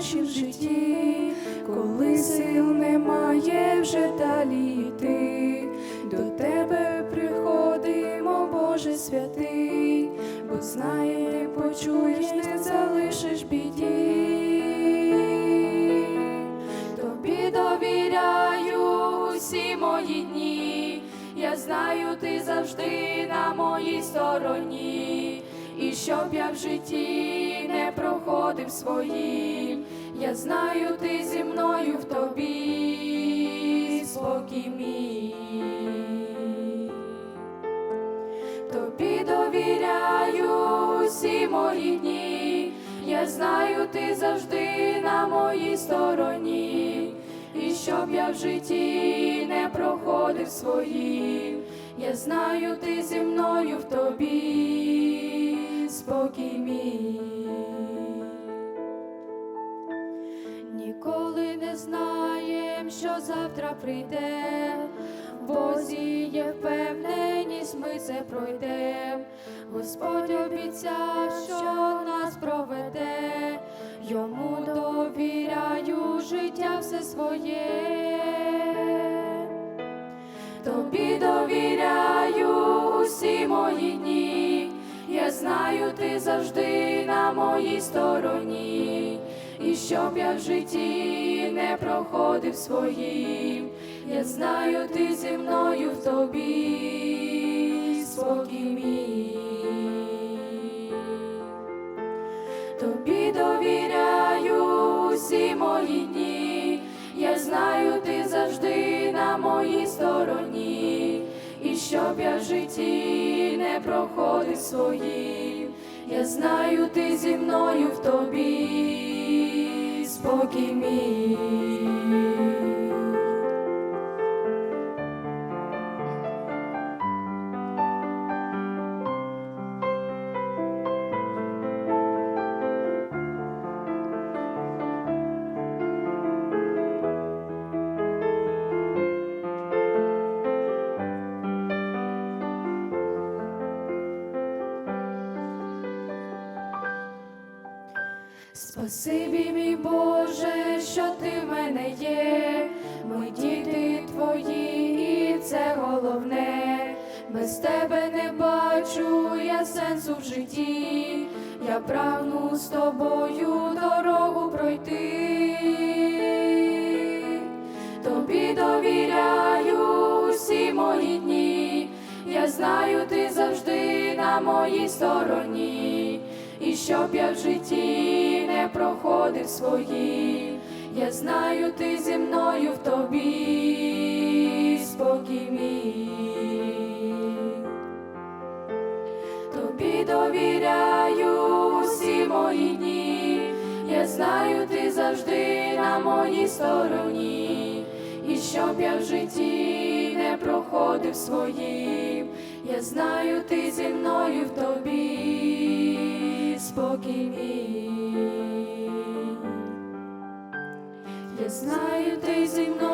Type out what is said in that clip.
нашім житті, коли сил немає вже далі йти, до тебе приходимо, Боже святий, бо знає, ти почуєш, не залишиш біді. Тобі довіряю усі мої дні. Я знаю, ти завжди на моїй стороні. І щоб я в житті не проходив своїм, я знаю, ти зі мною в тобі спокій мій. Тобі довіряю усі мої дні. Я знаю, ти завжди на моїй стороні. І щоб я в житті не проходив своїм, я знаю, ти зі мною в тобі спокій мій. Ніколи не знаєм, що завтра прийде, Бозі є впевненість, ми це пройдем. Господь обіцяв, що нас проведе, йому довіряю життя все своє. Знаю, ти завжди на моїй стороні. І щоб я в житті не проходив своїм, я знаю, ти зі мною в тобі спокій мій. Тобі довіряю усі мої дні. Я знаю, ти завжди на моїй стороні. І щоб я в житті не проходив своїм, я знаю, ти зі мною в тобі спокій мій. Спасибі, мій Боже, що ти в мене є. Ми діти твої, і це головне. Без тебе не бачу я сенсу в житті. Я прагну з тобою дорогу пройти. Тобі довіряю усі мої дні. Я знаю, ти завжди на моїй стороні. І щоб я в житті не проходив свої, я знаю, ти зі мною в тобі спокій мій. Тобі довіряю усі мої дні. Я знаю, ти завжди на моїй стороні. І щоб я в житті не проходив своїм, я знаю, ти зі мною в тобі спокій мій. Я знаю, ти зі мною